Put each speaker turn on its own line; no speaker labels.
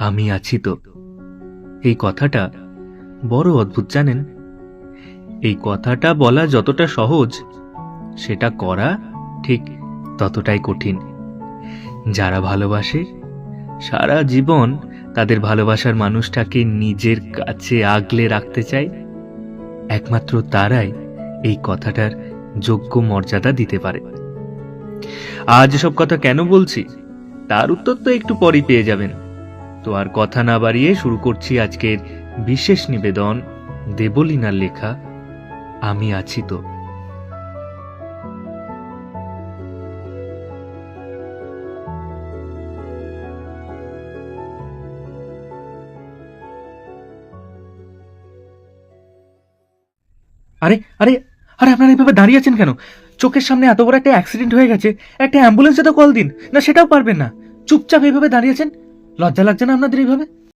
আমি আছি তো। এই কথাটা বড় অদ্ভুত, জানেন? এই কথাটা বলা যতটা সহজ, সেটা করা ঠিক ততটাই কঠিন। যারা ভালোবাসে, সারা জীবন তাদের ভালোবাসার মানুষটাকে নিজের কাছে আগলে রাখতে চায়। একমাত্র তারাই এই কথাটার যোগ্য মর্যাদা দিতে পারে। আজ সব কথা কেন বলছি? তার উত্তর তো একটু পরই পেয়ে যাবেন। তো আর কথা না বাড়িয়ে শুরু করছি আজকের বিশেষ নিবেদন দেবলিনার লেখা, আমি আছি তো। আরে আরে আরে আপনারা এইভাবে দাঁড়িয়ে আছেন কেন? চোখের সামনে এত বড় একটা অ্যাক্সিডেন্ট হয়ে গেছে, একটা অ্যাম্বুলেন্সে তো কল দিন, না সেটাও পারবেন না। চুপচাপ এইভাবে দাঁড়িয়ে আছেন? লজ্জা লাগছে না আপনাদের এইভাবে?